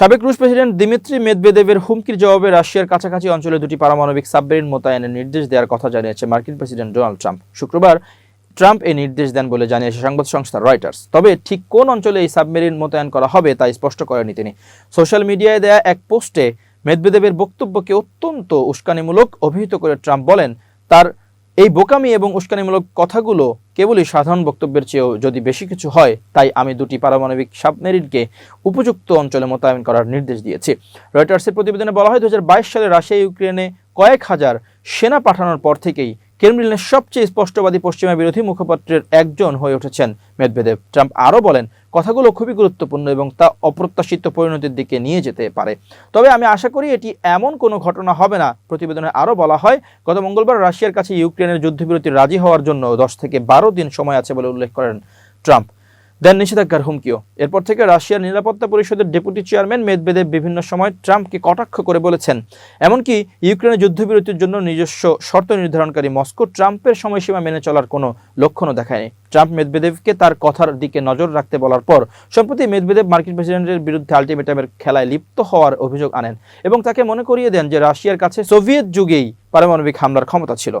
সাবেক রুশ president Dmitry মেদবেদেবের হুমকির জবাবে রাশিয়ার কাছাকাছি অঞ্চলে দুটি পারমাণবিক সাবমেরিন মোতায়েনের নির্দেশ দেওয়ার কথা জানিয়েছে মার্কিন প্রেসিডেন্ট ডোনাল্ড ট্রাম্প। শুক্রবার ট্রাম্প এই নির্দেশ দেন বলে জানিয়েছে সংবাদ সংস্থা রয়টার্স। তবে ঠিক কোন অঞ্চলে এই সাবমেরিন মোতায়েন করা হবে তা স্পষ্ট করেনি তিনি। সোশ্যাল মিডিয়ায় দেয়া এক পোস্টে মেদবেদেবের বক্তব্যকে অত্যন্ত উস্কানিমূলক অভিহিত করে ট্রাম্প বলেন, তার এই বোকামি এবং উস্কানিমূলক কথাগুলো কেবলই সাধারণ বক্তব্যের চেয়েও যদি বেশি কিছু হয়, তাই আমি দুটি পারমাণবিক সাবমেরিনকে উপযুক্ত অঞ্চলে মোতায়েন করার নির্দেশ দিয়েছি। রয়টার্সের প্রতিবেদনে বলা হয় দুই হাজার বাইশ সালে রাশিয়া ইউক্রেনে কয়েক হাজার সেনা পাঠানোর পর থেকেই ক্রেমলিনের সবচেয়ে স্পষ্টবাদী পশ্চিমা বিরোধী মুখপাত্রের একজন হয়ে উঠেছেন মেদভেদেব ট্রাম্প আরও বলেন কথাগুলো খুবই গুরুত্বপূর্ণ এবং তা অপ্রত্যাশিত পরিণতির দিকে নিয়ে যেতে পারে। তবে আমি আশা করি এটি এমন কোনো ঘটনা হবে না, প্রতিবেদনে আরও বলা হয়। গত মঙ্গলবার রাশিয়ার কাছে ইউক্রেনের যুদ্ধবিরতি রাজি হওয়ার জন্য দশ থেকে বারো দিন সময় আছে বলে উল্লেখ করেন ট্রাম্প। দেন নিষেধাজ্ঞার হুমকিও। এরপর থেকে রাশিয়ার নিরাপত্তা পরিষদের ডেপুটি চেয়ারম্যান মেদবেদেব বিভিন্ন সময় ট্রাম্পকে কটাক্ষ করে বলেছেন। এমনকি ইউক্রেনের যুদ্ধবিরতির জন্য নিজস্ব শর্ত নির্ধারণকারী মস্কো ট্রাম্পের সময়সীমা মেনে চলার কোনো লক্ষণও দেখায়নি। ট্রাম্প মেদবেদেবকে তার কথার দিকে নজর রাখতে বলার পর সম্প্রতি মেদবেদেব মার্কিন প্রেসিডেন্টের বিরুদ্ধে আলটিমেটামের খেলায় লিপ্ত হওয়ার অভিযোগ আনেন এবং তাকে মনে করিয়ে দেন যে রাশিয়ার কাছে সোভিয়েত যুগেই পারমাণবিক হামলার ক্ষমতা ছিল।